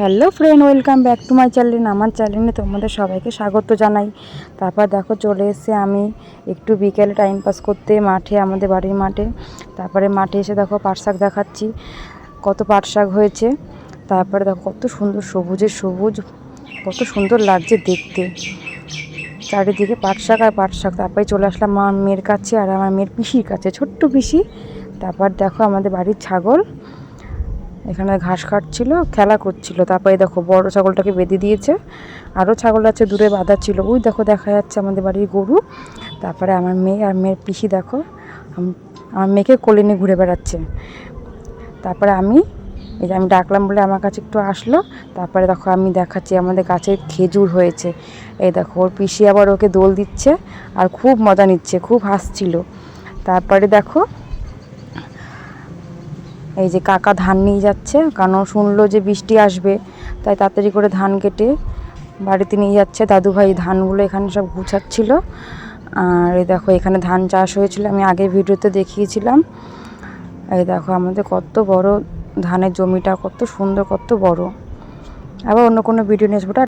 Hello friend, welcome back to my channel, আমার চ্যানেলে তোমাদের সবাইকে স্বাগত জানাই। তারপর দেখো চলে এসে আমি একটু বিকেলে টাইম পাস করতে মাঠে, আমাদের বাড়ির মাঠে। তারপরে মাঠে এসে দেখো পাট শাক দেখাচ্ছি, কত পাট শাক হয়েছে। তারপরে দেখো কত সুন্দর সবুজের সবুজ, কত সুন্দর লাগছে দেখতে। চারিদিকে পাট শাক আর পাট শাক। তারপরে চলে আসলাম আমার মেয়ের কাছে আর আমার মেয়ের পিসির কাছে, ছোট্ট পিসি। তারপর দেখো আমাদের বাড়ির ছাগল। এখানে ঘাস কাটছিল, খেলা করছিল। তারপরে দেখো বড় ছাগলটাকে বেঁধে দিয়েছে। আরও ছাগল আছে দূরে বাঁধা ছিল। ওই দেখো দেখা যাচ্ছে আমাদের বাড়ির গরু। তারপরে আমার মেয়ে আর মেয়ের পিসি দেখো আমার মেয়েকে কোলে নিয়ে ঘুরে বেড়াচ্ছে। তারপরে আমি, এই যে আমি ডাকলাম বলে আমার কাছে একটু আসলো। তারপরে দেখো আমি দেখাচ্ছি আমাদের গাছে খেজুর হয়েছে। এই দেখো, ওর পিসি আবার ওকে দোল দিচ্ছে আর খুব মজা নিচ্ছে, খুব হাসছিল। তারপরে দেখো এই যে কাকা ধান নিয়ে যাচ্ছে, কারণ শুনলো যে বৃষ্টি আসবে, তাই তাড়াতাড়ি করে ধান কেটে বাড়িতে নিয়ে যাচ্ছে। দাদু ভাই ধানগুলো এখানে সব গুছাচ্ছিল। আর এই দেখো, এখানে ধান চাষ হয়েছিল, আমি আগে ভিডিওতে দেখিয়েছিলাম। এই দেখো, আমাদের কত বড় ধানের জমিটা, কত সুন্দর, কত বড়। আবার অন্য কোনো ভিডিও নিয়ে